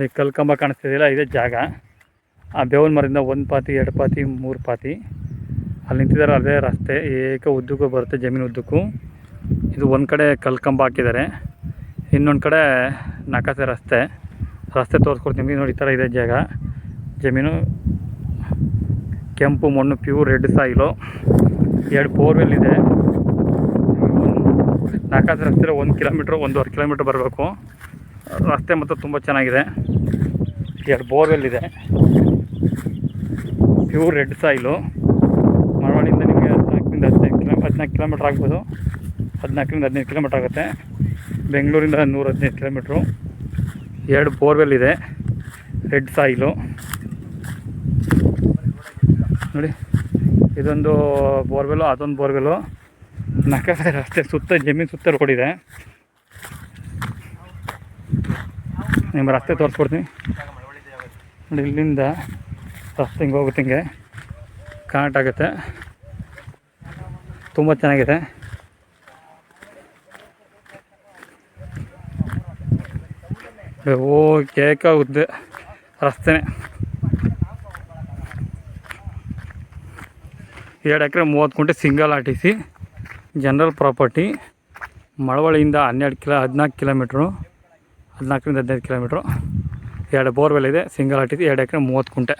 ಇಲ್ಲಿ ಕಲ್ಕಂಬ ಕಂಬ ಕಾಣಿಸ್ತಿದೆಯಲ್ಲ, ಇದೇ ಜಾಗ. ಆ ಬೇವಿನ ಮರದಿಂದ ಒಂದು ಪಾತಿ, ಎರಡು ಪಾತಿ, ಮೂರು ಪಾತಿ. ಅಲ್ಲಿ ನಿಂತಿದ್ದಾರೆ, ಅದೇ ರಸ್ತೆ. ಏಕ ಉದ್ದಕ್ಕೂ ಬರುತ್ತೆ ಜಮೀನು ಉದ್ದಕ್ಕೂ. ಇದು ಒಂದು ಕಡೆ ಕಲ್ಕಂಬ ಕಂಬ ಹಾಕಿದ್ದಾರೆ. ಇನ್ನೊಂದು ಕಡೆ ನಕಾಸೆ ರಸ್ತೆ. ರಸ್ತೆ ತೋರಿಸ್ಕೊಡ್ತೀನಿ ನೋಡಿ, ಈ ಥರ ಇದೆ ಜಾಗ. ಜಮೀನು ಕೆಂಪು, ಮಣ್ಣು, ಪ್ಯೂರ್, ರೆಡ್ ಸಾಯಿಲು. ಎರಡು ಬೋರ್ವೆಲ್ ಇದೆ. ನಾಲ್ಕಾಸೆ ರಸ್ತೆ ಒಂದು ಕಿಲೋಮೀಟ್ರ್, ಒಂದೂವರೆ ಕಿಲೋಮೀಟ್ರ್ ಬರಬೇಕು. ರಸ್ತೆ ಮತ್ತು ತುಂಬ ಚೆನ್ನಾಗಿದೆ. ಎರಡು ಬೋರ್ವೆಲ್ ಇದೆ. Pure red soil. ಮರವಾಡಿಯಿಂದ ನಿಮಗೆ ಹದಿನಾಲ್ಕರಿಂದ ಹದಿನೈದು ಕಿಲೋ ಹದಿನಾಲ್ಕು ಕಿಲೋಮೀಟ್ರ್ ಆಗ್ಬೋದು. ಹದಿನಾಲ್ಕರಿಂದ ಹದಿನೈದು ಕಿಲೋಮೀಟ್ರ್ ಆಗುತ್ತೆ. ಬೆಂಗಳೂರಿಂದ ನೂರ ಹದಿನೈದು ಕಿಲೋಮೀಟ್ರು. ಎರಡು ಬೋರ್ವೆಲ್ ಇದೆ. Red soil. ನೋಡಿ, ಇದೊಂದು ಬೋರ್ವೆಲ್ಲು ಅದೊಂದು ಬೋರ್ವೆಲ್ಲು ನಕ ರಸ್ತೆ ಸುತ್ತ ಜಮೀನು ಸುತ್ತ ರೋಡ್ ನಿಮ್ಮ ರಸ್ತೆ ತೋರಿಸ್ಕೊಡ್ತೀನಿ. ನೋಡಿ, ಇಲ್ಲಿಂದ ರಸ್ತೆ ಹಿಂಗೆ ಹೋಗುತ್ತೆ ಹಿಂಗೆ. ಕನೆಕ್ಟ್ ಆಗುತ್ತೆ. ತುಂಬ ಚೆನ್ನಾಗಿದೆ. ಓ ಕೇಕ ಉದ್ದೆ ರಸ್ತೆನೇ. ಎರಡು ಎಕರೆ ಮೂವತ್ತು ಗುಂಟೆ single R T C, general property, ಮಳವಳ್ಳಿಯಿಂದ ಹನ್ನೆರಡು ಕಿಲೋ, ಹದಿನಾಲ್ಕು ಕಿಲೋಮೀಟ್ರು. ಹದಿನಾಲ್ಕರಿಂದ ಹದಿನೈದು ಕಿಲೋಮೀಟ್ರು. ಎರಡು ಬೋರ್ವೆಲ್ ಇದೆ ಸಿಂಗಲ್ ಆರ್ ಎರಡು ಎಕರೆ ಮೂವತ್ತು ಗುಂಟೆ